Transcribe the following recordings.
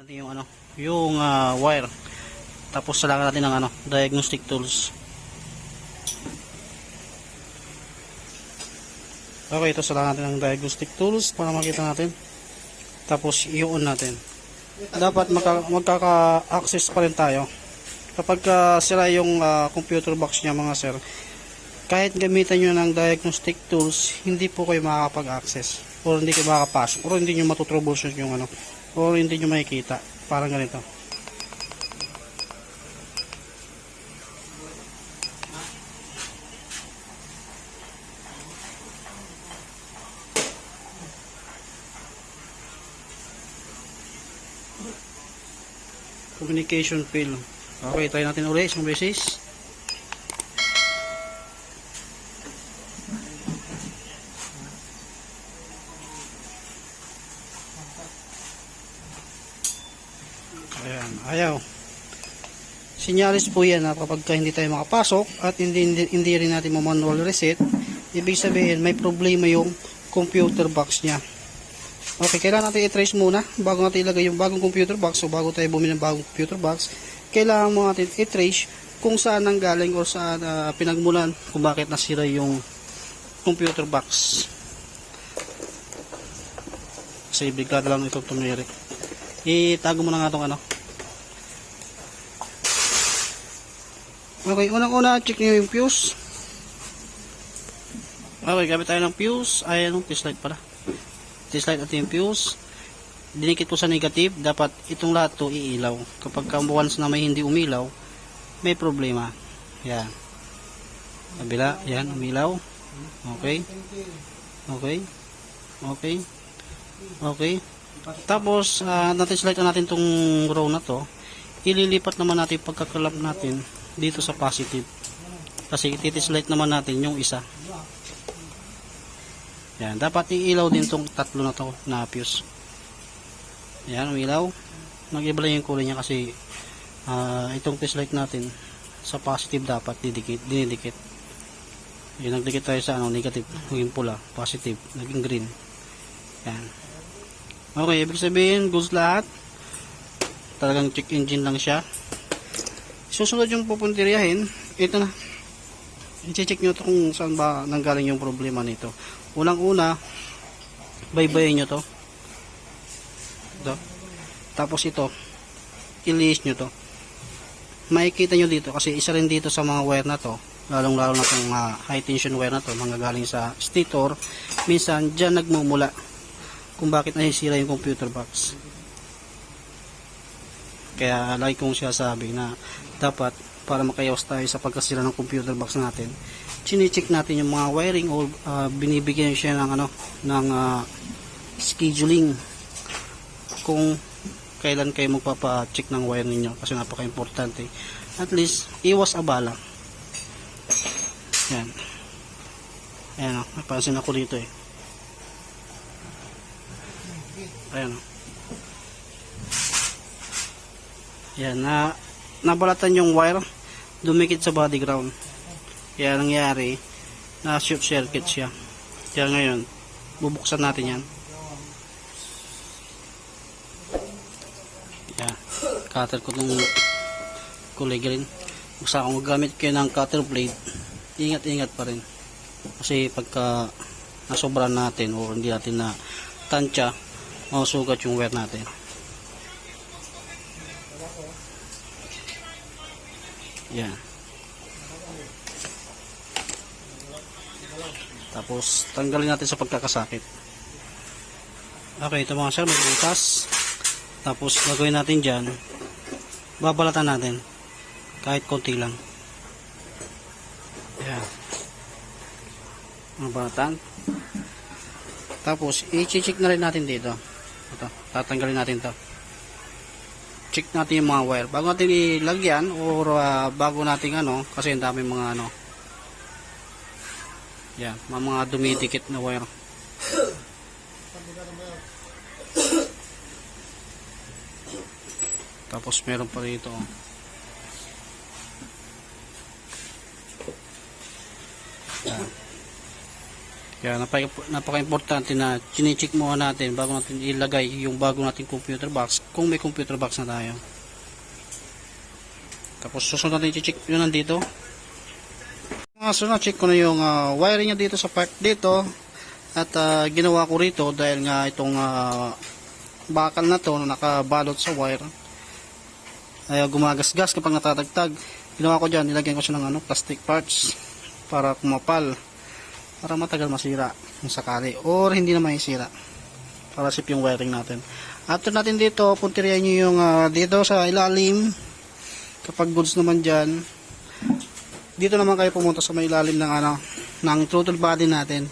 natin yung ano, yung ah, wire. Tapos salakan natin ng ano, diagnostic tools. Okay, ito salakan natin ng diagnostic tools para makita natin. Tapos i-on natin. Dapat magka, magkaka-access pa rin tayo. Kapag ah, sira yung ah, computer box niya mga sir, kahit gamitan nyo ng diagnostic tools, hindi po kayo makakapag-access or hindi kayo makakapasok or hindi nyo matutroubleshoot yung ano or hindi nyo makikita. Parang ganito. Communication fail. Okay, try natin ulit isang beses. Ayan, ayaw. Sinyalis po yan na kapag ka hindi tayo makapasok at hindi, hindi, hindi rin natin manual reset, ibig sabihin may problema yung computer box niya. Okay, kailangan natin i-trace muna bago natin ilagay yung bagong computer box o bago tayo bumili ng bagong computer box. Kailangan mo natin i-trace kung saan nang galing o saan ah, pinagmulan kung bakit nasira yung computer box. Kasi bigla lang ito tumiri. Itago mo na nga itong ano. Okay, unang-una, check nyo yung fuse. Okay, gamit tayo ng fuse. Ay, anong fuse light pala? Fuse light at yung fuse. Dinikit ko sa negative. Dapat itong lahat to iilaw. Kapag ka once na may hindi umilaw, may problema. Yan. Kabila, yan, umilaw. Okay. Okay. Okay. Okay. Tapos, uh, natin select na natin tong row na to. Ililipat naman natin pagkakalap natin dito sa positive. Kasi ititislight naman natin yung isa. Yan, dapat iilaw din tong tatlo na to na fuse. Yan, umilaw. Nag-iba lang yung kulay niya kasi ah, itong test light natin sa positive dapat didikit, dinidikit. Yan, nagdikit tayo sa ano, negative, naging pula, positive, naging green. Yan. Okay, ibig sabihin, goods lahat. Talagang check engine lang siya. Susunod yung pupuntiryahin, ito na. I-check nyo to kung saan ba nanggaling yung problema nito. Unang-una, baybayin nyo to. Ito. Tapos ito, ilihis nyo to. Makikita nyo dito kasi isa rin dito sa mga wire na to. Lalong lalo na itong ah, high tension wire na to, mga galing sa stator. Minsan, dyan nagmumula kung bakit nasisira yung computer box. Kaya lagi kong siya sabi na dapat para makayawas tayo sa pagkasira ng computer box natin, chine-check natin yung mga wiring o ah, binibigyan siya ng ano ng ah, scheduling kung kailan kayo magpapa-check ng wire ninyo kasi napaka-importante. At least iwas abala. Yan. Ayan o, napansin ako dito eh. Ayan o. Yan, na nabalatan yung wire dumikit sa body ground. Kaya nangyari na short circuit siya. Kaya ngayon, bubuksan natin yan. Yan. Cutter ko nung kulay green. Kung magamit kayo ng cutter blade, ingat-ingat pa rin. Kasi pagka nasobran natin o hindi natin na tansya, masugat yung wire natin. Yan. Tapos, tanggalin natin sa pagkakasakit. Okay, ito mga sir, magbutas. Tapos, gagawin natin dyan, babalatan natin. Kahit konti lang. Yan. Babalatan. Tapos, i-check na rin natin dito. Ito, tatanggalin natin to check natin yung mga wire. Bago natin ilagyan or uh, bago natin ano kasi ang dami mga ano. Yan mga, mga dumidikit na wire. Tapos meron pa rito oh. Kaya napaka, napaka-importante na chine-check muna natin bago natin ilagay yung bago nating computer box kung may computer box na tayo. Tapos susunod natin i-check yun nandito. Mga sunod, check ko na yung ah, wiring niya dito sa part dito. At ah, ginawa ko rito dahil nga itong ah, bakal na to na nakabalot sa wire ay gumagasgas kapag natatagtag. Ginawa ko dyan, nilagyan ko siya ng ano, plastic parts para kumapal para matagal masira kung sakali or hindi na masira para sip yung wiring natin. After natin dito punteriyan nyo yung ah, dito sa ilalim. Kapag goods naman dyan dito naman kayo pumunta sa may ilalim ng ano ng throttle body natin.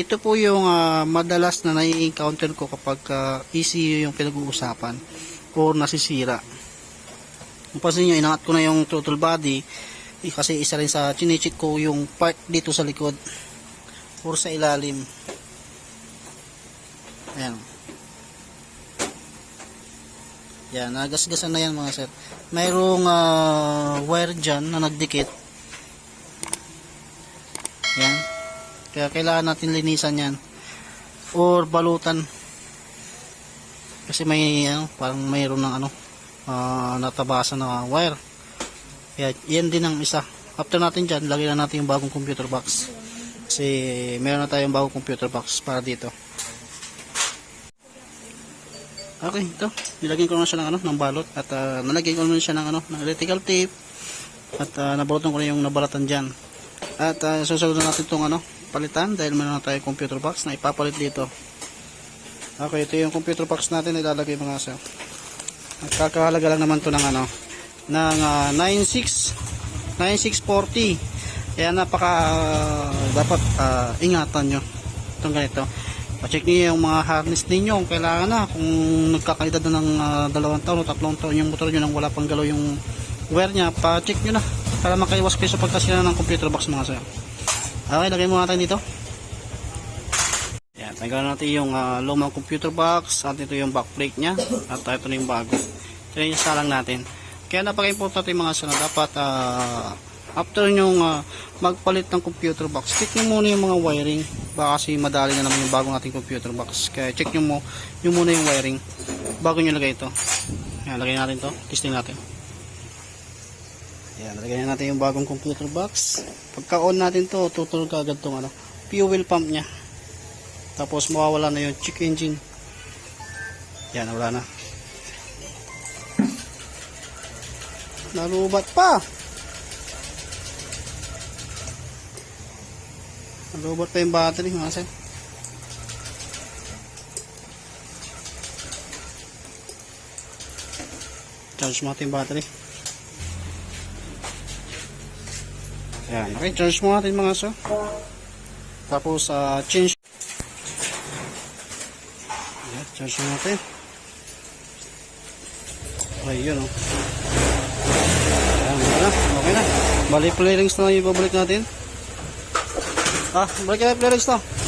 Ito po yung ah, madalas na nai-encounter ko kapag ah, ECU yung pinag-uusapan or nasisira. Kung pansin nyo inangat ko na yung throttle body. Eh, kasi isa rin sa chinecheck ko yung part dito sa likod or sa ilalim. Ayan. Yan nagasgasan na yan mga sir. Mayroong ah, wire dyan na nagdikit. Yan kaya kailangan natin linisan yan. Or balutan. Kasi may ano, parang mayroon ng ano ah, natabasan na wire. Kaya yan din ang isa. After natin dyan lagyan na natin yung bagong computer box kasi meron na tayong bagong computer box para dito. Okay, ito. Nilagyan ko na siya ng ano, ng balot at ah, nalagyan ko na siya ng ano, ng electrical tape at uh, nabalutan ko na yung nabalatan diyan. At uh, susunod na natin itong ano, palitan dahil meron na tayong computer box na ipapalit dito. Okay, ito yung computer box natin na ilalagay mga sir. At kakahalaga lang naman to ng ano, ng ah, 96 9640 kaya napaka uh, dapat uh, ingatan nyo itong ganito. Pa-check niyo yung mga harness ninyo kung kailangan na kung nagkakalidad na ng uh, dalawang taon o tatlong taon yung motor nyo nang wala pang galaw yung wear niya, pa-check nyo na para makaiwas kayo sa pagkasira ng computer box mga sir. Okay, lagay muna natin dito. Yan, tanggalan natin yung uh, lumang computer box at ito yung backplate niya at ito na yung bago. Ito yung salang natin. Kaya napaka-importante mga sir na dapat uh, after nyong uh, magpalit ng computer box, check nyo muna yung mga wiring. Baka kasi madali na naman yung bagong ating computer box. Kaya check nyo mo yung muna yung wiring bago nyo lagay ito. Yan, lagay natin to. Testing natin. Yan, lagay natin yung bagong computer box. Pagka on natin to, tutulog agad tong ano, fuel pump nya. Tapos mawawala na yung check engine. Yan, wala na. Nalubat pa! Robot pa yung battery mga sir. Charge mo natin yung battery. Ayan, okay, charge mo natin mga sir. Tapos, uh, change. Ayan, charge mo natin. Okay, yun o. Oh. Ayan, okay na. Okay na. Bali, play rings na lang ibabalik natin. Ah, balik kayo, rings to.